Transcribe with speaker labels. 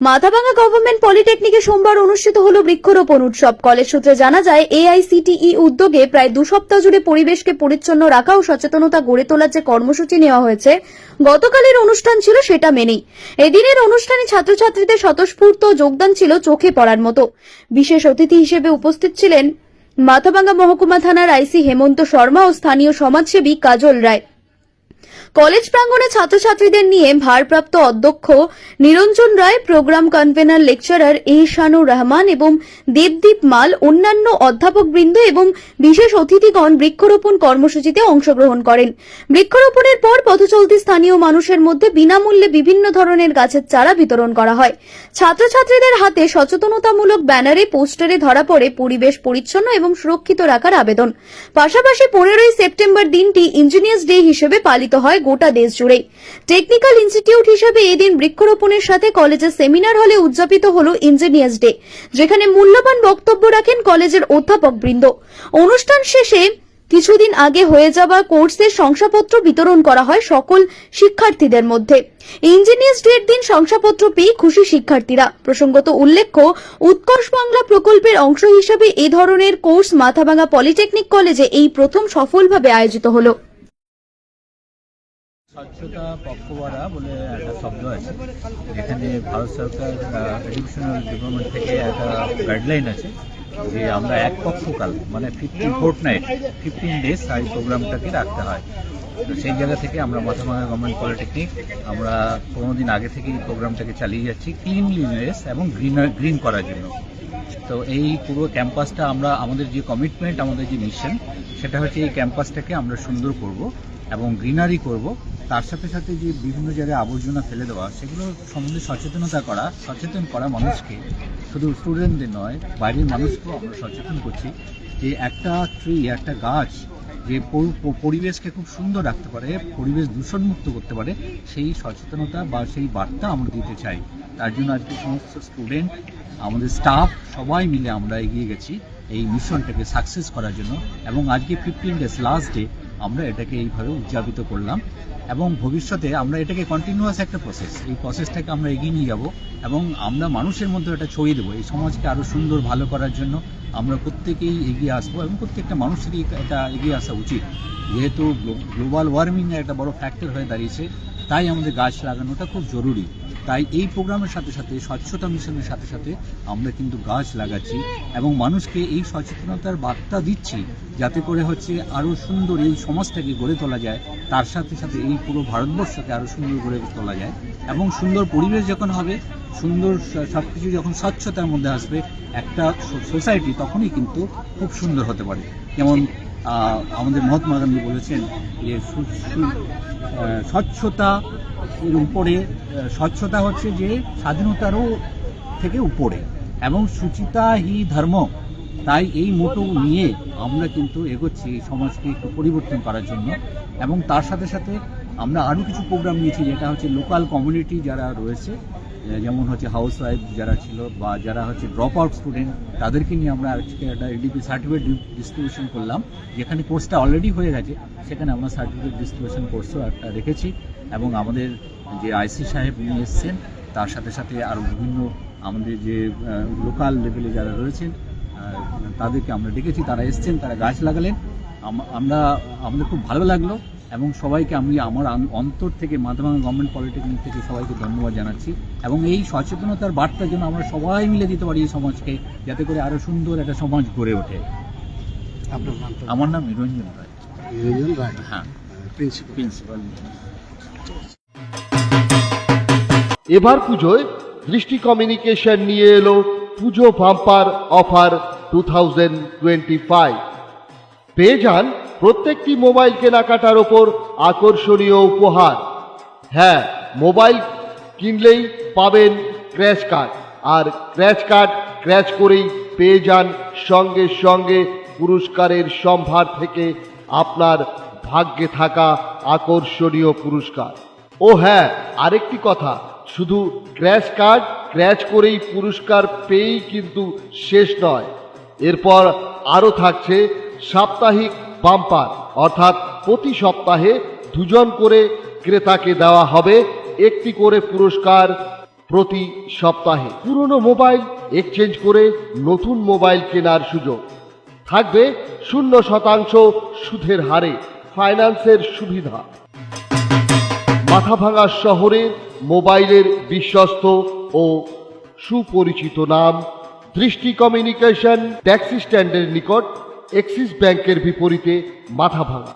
Speaker 1: Mathabhanga government পলিটেকনিকে সোমবার অনুষ্ঠিত হল বৃক্ষরোপণ উৎসব। কলেজ সূত্রে জানা যায় এআইসিটিই উদ্যোগে প্রায় দু সপ্তাহ জুড়ে পরিবেশকে পরিচ্ছন্ন রাখা ও সচেতনতা গড়ে তোলার যে কর্মসূচি নেওয়া হয়েছে, গতকালের অনুষ্ঠান ছিল সেটা মেনেই। এদিনের অনুষ্ঠানে ছাত্রছাত্রীদের স্বতঃস্ফূর্ত যোগদান ছিল চোখে পড়ার মতো। বিশেষ অতিথি হিসেবে উপস্থিত ছিলেন মাথাভাঙ্গা মহকুমা থানার আইসি হেমন্ত শর্মা ও স্থানীয় সমাজসেবী কাজল রায়। কলেজ প্রাঙ্গণে ছাত্রছাত্রীদের নিয়ে ভারপ্রাপ্ত অধ্যক্ষ Niranjan Roy, program convener lecturer Ehsanur Rahman এবং দেবদীপ মাল, অন্যান্য অধ্যাপকবৃন্দ এবং বিশেষ অতিথিগণ বৃক্ষরোপণ কর্মসূচিতে অংশগ্রহণ করেন। বৃক্ষরোপণের পর পথচলতি স্থানীয় মানুষের মধ্যে বিনামূল্যে বিভিন্ন ধরনের গাছের চারা বিতরণ করা হয়। ছাত্রছাত্রীদের হাতে সচেতনতামূলক ব্যানারে, পোস্টারে ধরা পড়ে পরিবেশ পরিচ্ছন্ন এবং সুরক্ষিত রাখার আবেদন। পাশাপাশি পনেরোই সেপ্টেম্বর দিনটি ইঞ্জিনিয়ার্স ডে হিসেবে পালিত হয়। গোটা দেশ জুড়ে। টেকনিক্যাল ইনস্টিটিউট হিসেবে এদিন বৃক্ষরোপণের সাথে কলেজের সেমিনার হলে উদযাপিত হল ইঞ্জিনিয়ার্স ডে যেখানে মূল্যবান বক্তব্য রাখেন কলেজের অধ্যাপকবৃন্দ অনুষ্ঠান শেষে কিছুদিন আগে হয়ে যাওয়া কোর্সের শংসাপত্র বিতরণ করা হয় সকল শিক্ষার্থীদের মধ্যে। ইঞ্জিনিয়ার্স ডের দিন শংসাপত্র পেয়ে খুশি শিক্ষার্থীরা। প্রসঙ্গত উল্লেখ্য, উৎকর্ষ বাংলা প্রকল্পের অংশ হিসেবে এ ধরনের কোর্স মাথাভাঙ্গা পলিটেকনিক কলেজে এই প্রথম সফলভাবে আয়োজিত হলো।
Speaker 2: স্বচ্ছতা পক্ষবাড়া বলে একটা শব্দ আছে। এখানে ভারত সরকার এডুকেশনাল ডিপার্টমেন্ট থেকে একটা গাইডলাইন আছে যে আমরা এক পক্ষকাল মানে fifteen fortnight fifteen days এই প্রোগ্রামটাকে রাখতে হয়। তো সেই জায়গা থেকে আমরা মাথাভাঙা গভর্নমেন্ট পলিটেকনিক, আমরা পনেরো দিন আগে থেকে এই প্রোগ্রামটাকে চালিয়ে যাচ্ছি ক্লিনলিনেস এবং গ্রিন গ্রিন করার জন্য। তো এই পুরো ক্যাম্পাসটা আমরা, আমাদের যে কমিটমেন্ট আমাদের যে মিশন সেটা হচ্ছে এই ক্যাম্পাসটাকে আমরা সুন্দর করব এবং গ্রিনারি করব। তার সাথে সাথে যে বিভিন্ন জায়গায় আবর্জনা ফেলে দেওয়া, সেগুলো সম্বন্ধে সচেতনতা করা, সচেতন করা মানুষকে, শুধু স্টুডেন্টদের নয়, বাইরের মানুষকেও আমরা সচেতন করছি যে একটা ট্রি একটা গাছ যে পরিবেশকে খুব সুন্দর রাখতে পারে, পরিবেশ দূষণমুক্ত করতে পারে, সেই সচেতনতা বা সেই বার্তা আমরা দিতে চাই। তার জন্য আজকে সমস্ত স্টুডেন্ট, আমাদের স্টাফ সবাই মিলে আমরা এগিয়ে গেছি এই মিশনটাকে সাকসেস করার জন্য। এবং আজকে ফিফটিন ডেজ, লাস্ট ডে আমরা এটাকে এইভাবে উদযাপিত করলাম এবং ভবিষ্যতে আমরা এটাকে কন্টিনিউয়াস একটা প্রসেস এই প্রসেসটাকে আমরা এগিয়ে নিয়ে যাব এবং আমরা মানুষের মধ্যে এটা ছড়িয়ে দেবো, এই সমাজকে আরও সুন্দর, ভালো করার জন্য আমরা প্রত্যেকেই এগিয়ে আসব এবং প্রত্যেকটা মানুষেরই এটা এগিয়ে আসা উচিত। যেহেতু গ্লোবাল ওয়ার্মিং একটা বড় ফ্যাক্টর হয়ে দাঁড়িয়েছে, তাই আমাদের গাছ লাগানোটা খুব জরুরি। তাই এই প্রোগ্রামের সাথে সাথে স্বচ্ছতা মিশনের সাথে সাথে আমরা কিন্তু গাছ লাগাচ্ছি এবং মানুষকে এই সচেতনতার বার্তা দিচ্ছি যাতে করে হচ্ছে আরও সুন্দর এই সমাজটাকে গড়ে তোলা যায়। তার সাথে সাথে এই পুরো ভারতবর্ষকে আরও সুন্দর গড়ে তোলা যায় এবং সুন্দর পরিবেশ যখন হবে, সুন্দর সব কিছু যখন স্বচ্ছতার মধ্যে আসবে, একটা সোসাইটি তখনই কিন্তু খুব সুন্দর হতে পারে। যেমন আমাদের মহাত্মা গান্ধী বলেছেন যে স্বচ্ছতা এর উপরে স্বচ্ছতা হচ্ছে যে স্বাধীনতারও থেকে উপরে এবং সুচিতা হি ধর্ম, তাই এই মোটো নিয়ে আমরা কিন্তু এগোচ্ছি এই সমাজকে একটু পরিবর্তন করার জন্য। এবং তার সাথে সাথে আমরা আরও কিছু প্রোগ্রাম নিয়েছি, যেটা হচ্ছে লোকাল কমিউনিটি যারা রয়েছে যেমন হচ্ছে হাউস ওয়াইফ যারা ছিল বা যারা হচ্ছে ড্রপ আউট স্টুডেন্ট তাদেরকে নিয়ে আমরা আজকে একটা এডিপি সার্টিফিকেট ডিস্ট্রিবিউশন করলাম, যেখানে কোর্সটা অলরেডি হয়ে গেছে, সেখানে আমরা সার্টিফিকেট ডিস্ট্রিবিউশন কোর্সও একটা রেখেছি এবং আমাদের যে আইসি সাহেব নিয়ে এসছেন, তার সাথে সাথে আরও বিভিন্ন আমাদের যে লোকাল লেভেলে যারা রয়েছেন তাদেরকে আমরা ডেকেছি, তারা এসছেন, তারা গাছ লাগালেন। আম- আমরা, আমাদের খুব ভালো লাগল। এবং সবাইকে আমি আমার অন্তর থেকে মাধ্যমিক গভর্নমেন্ট পলিটেকনিক থেকে সবাইকে ধন্যবাদ জানাচ্ছি এবং এই সচেতনতার বার্তা যেন আমরা সবাই মিলে দিতে পারি এই সমাজকে যাতে করে আরও সুন্দর একটা সমাজ গড়ে ওঠে। আমার নাম নিরঞ্জন রায়।
Speaker 3: নিরঞ্জন রায়?
Speaker 2: হ্যাঁ।
Speaker 3: প্রিন্সিপাল
Speaker 2: প্রিন্সিপাল
Speaker 4: এবার পুজোয় দৃষ্টি কমিউনিকেশন নিয়ে এলো Puja bumper offer two thousand twenty five পেয়ে যান প্রত্যেকটি মোবাইল কেনাকাটার ওপর আকর্ষণীয় উপহার। হ্যাঁ মোবাইল কিনলেই পাবেন ক্র্যাশ কার্ড। আর ক্র্যাশ কার্ড ক্র্যাচ করেই পেয়ে যান সঙ্গে সঙ্গে পুরস্কারের সম্ভার থেকে আপনার ভাগ্যে থাকা আকর্ষণীয় পুরস্কার। ও হ্যাঁ আরেকটি কথা, শুধু ক্র্যাশ কার্ড ক্র্যাচ করেই পুরস্কার পেয়েই কিন্তু শেষ নয়। এরপর আরও থাকছে সাপ্তাহিক বাম্পার। অর্থাৎ প্রতি সপ্তাহে দুজন করে ক্রেতাকে দেওয়া হবে একটি করে পুরস্কার প্রতি সপ্তাহে। পুরনো মোবাইল এক্সচেঞ্জ করে নতুন মোবাইল কেনার সুযোগ। থাকবে শূন্য শতাংশ সুদের হারে ফাইন্যান্সের সুবিধা। মাথাভাঙা শহরে মোবাইলের বিশ্বস্ত ও সুপরিচিত নাম দৃষ্টি কমিউনিকেশন ট্যাক্সি স্ট্যান্ডের নিকট এক্সিস ব্যাংকের বিপরীতে মাথাভাঙা